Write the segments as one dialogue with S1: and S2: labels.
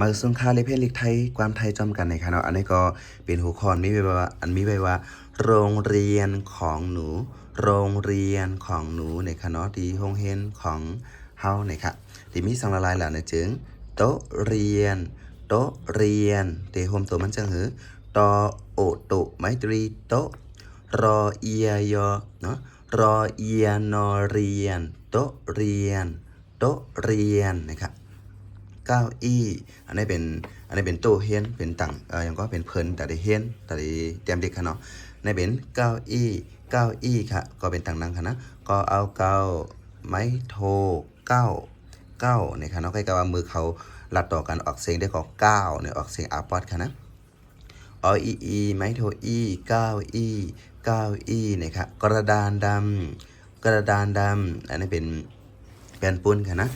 S1: มาซึ่งค่าเลเพศเลขไทยความไทยจอมกันในะคะเนาะอันนี้ก็เป็นหัวข้อมีไว้ว่าอันมีไว้ว่า โรงเรียนของหนู โรงเรียนของหนูในะคะเนาะที่โรงเรียนของเฮานะคะที่มีสังละลายแล้วนะจึงโต๊ะเรียน โต๊ะเรียนเตโฮมตัวมันจังหือตอโอโตไมตรีโต๊ะรอเอียยอเนาะรอเอียนอเรียน โต๊ะเรียน โต๊ะเรียนนะครับ เก้าอี้อันนี้เป็นอันนี้เป็นโต๊ะเฮียนเป็นตังเอ่อยังก็เป็นเพิ่นแต่ได้เฮียนแต่ได้เตรียมเด็กค่ะเนาะในเป็นเก้าอี้เก้าอี้ค่ะก็เป็นตังนังค่ะนะก็เอาเก้าไม้โทเก้าเก้าเนี่ยค่ะเนาะใกล้กับว่ามือเขาลัดต่อกันออกเสียงได้ก็เก้าเนี่ยออกเสียงอาปอดค่ะนะออีอีไม้โทอีเก้าอีเก้าอีเนี่ยค่ะกระดานดำกระดานดำอันนี้เป็นแผ่นปุ้นค่ะนะ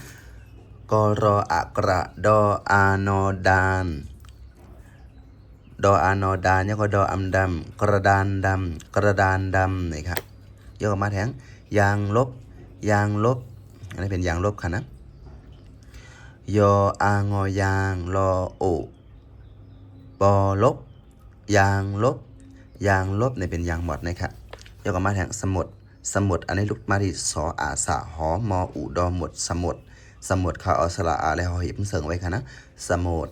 S1: กรออักระดออานอดานดออานอดานแล้วก็ดออำดำกระดานดำกระดานดำนี่ครับยกออกมาแทงยางลบ ยางลบ อันนี้เป็นยางลบค่ะนะยออางอยางรอโอปอลบ ยางลบ ยางลบเนี่ยเป็นยางหมดนะครับยกออกมาแทงสมุดสมุดอันนี้ลูกมาที่สออาสาหอมออุดอหมดสมุด สมุดเขาเอาสระอาและหอหีบเสริงไว้ค่ะนะสมุด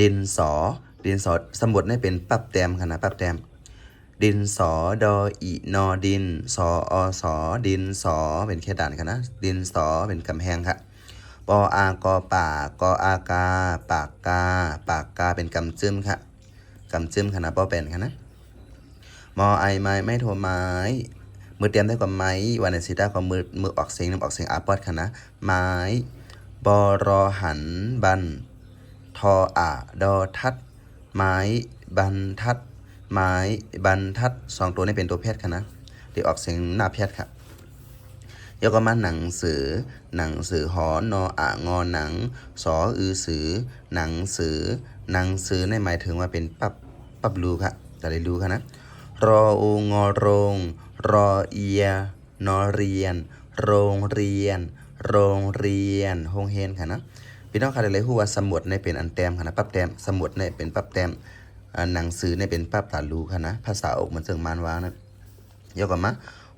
S1: ดินสอ ดินสอสมุดนี่เป็นปับแต้มค่ะนะปับแต้มดินสอดออีนอดินสออสอดินสอเป็นแค่ด่านค่ะนะดินสอเป็นกำแพงค่ะปออากอป่ากออากา ปากกา ปากกาเป็นกำจึมค่ะกำจึมค่ะนะปอเป็นค่ะนะมอไอไม้ไม่โทไม้ มือเตรียมได้กว่าไม้วันในสีดาก็มือมือออกเสียงนำออกเสียงอาปอดค่ะนะ ไม้บอรอหันบัน ทออะดอทัด ไม้บันทัด ไม้บันทัดสองตัวนี้เป็นตัวแพทย์ค่ะนะที่ออกเสียงหน้าแพทย์ค่ะยกก็มาหนังสือ หนังสือหอนออะงอหนัง สออือสือ หนังสือ หนังสือในหมายถึงว่าเป็นปับปับรูค่ะจะได้รู้ค่ะนะ รออูงอโรง รอเอียนอเรียน โรงเรียน โรงเรียนโรงเรียนค่ะนะพี่น้องค่ะได้เลยฮู้ว่าสมุดในเป็นอันแต้มค่ะนะปั๊บแต้มสมุดในเป็นปั๊บแต้มหนังสือในเป็นปั๊บตาลูค่ะนะภาษาอกมันเจิงมานวางนะยกกันมา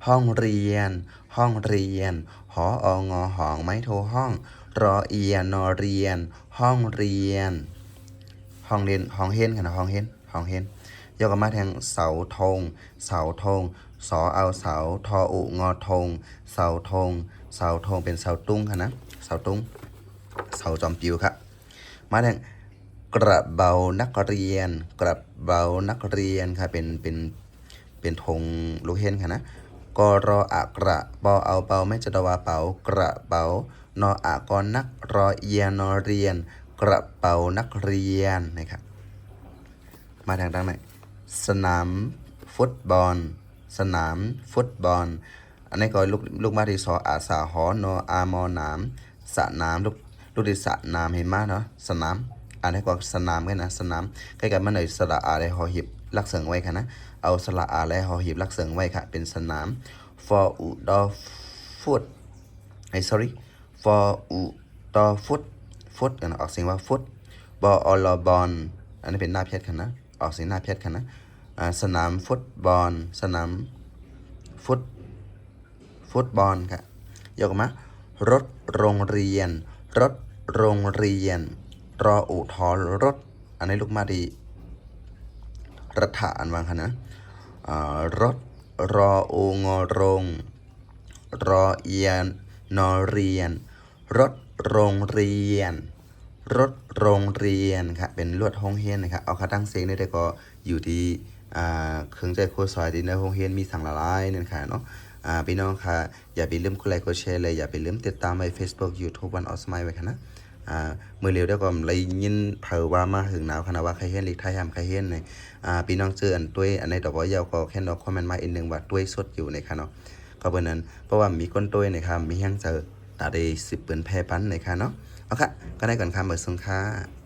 S1: ห้องเรียน ห้องเรียน หอองอหองไม้โทห้อง รอเอียนอเรียน ห้องเรียน ห้องเรียนห้องเฮนค่ะนะห้องเฮนห้องเฮนยกกันมาแทงเสาธงเสาธง สอเอาเสาทออุงอธงเสาธงเสาธงเป็นเสาตุ้งค่ะนะ เสาตุ้ง เสาจอมปิวครับมาแทงกระเบานักเรียน กระเบานักเรียนค่ะเป็นเป็นเป็นธงลูกเฮนค่ะนะกรออะกระบอเอาเปาไม่จะดวาเปากระเบานออะกอนักรอเอียนอเรียน กระเป๋านักเรียนนะครับมาทางด้านไหนสนามฟุตบอล สนาม ฟุตบอล อันนี้ก็ลูกลูกมาที่สออาสาหอนออามอหนามสนามลูกลูกที่สนามเห็นมาเนาะสนามอันนี้ก็สนามกันนะสนามใกล้กันมาหน่อยสระอาและหอหีบลักเสริงไว้ค่ะนะเอาสระอาและหอหีบลักเสริงไว้ค่ะ เป็นสนาม for อุดอฟุตไอ้ sorry for อุดอฟุตฟุตกันนออกเสียงว่าฟุตบออลบอลอันนี้เป็นหน้าเพชรค่ะนะออกเสียงหน้าเพชรค่ะนะ สนามฟุตบอล สนามฟุตฟุตบอลค่ะยกมารถโรงเรียน รถโรงเรียน รออุทอรถ อันนี้ลูกมาดีรัฐอันวางค่ะนะรถรอโองอรง รอเอียนนอเรียน รถโรงเรียน รถโรงเรียนค่ะเป็นลวดห้องเฮียนนะครับเอาคาตั้งเสียงนี่ได้ก็อยู่ที่ อ่าเครื่องใจโคซอยที่ในห้องเฮียนมีสั่งละลายนั่นค่ะเนาะอ่าพี่น้องค่ะ อย่าไปลืมกดไลค์กดแชร์เลยอย่าไปลืมติดตามไป Facebook YouTube วันออสไมไว้ค่ะนะอ่ามือเร็วได้ก็เลยยินเผอว่ามาถึงหนาวขนาดว่าใครเฮียนลิกไทยทำใครเฮียนในอ่าพี่น้องเจออันตัวยอันในดอกว่ายาวก็แค่ดอกคอมเมนต์มาอีกหนึ่งว่าตัวยสดอยู่ในค่ะเนาะก็เป็นนั้นเพราะว่ามีก้นตัวนะครับมีแห้งเจอตาได้สิบเปืนแพร่ปันในค่ะเนาะเอาค่ะก็ได้ก่อนค่ะเบอร์สงค่ะ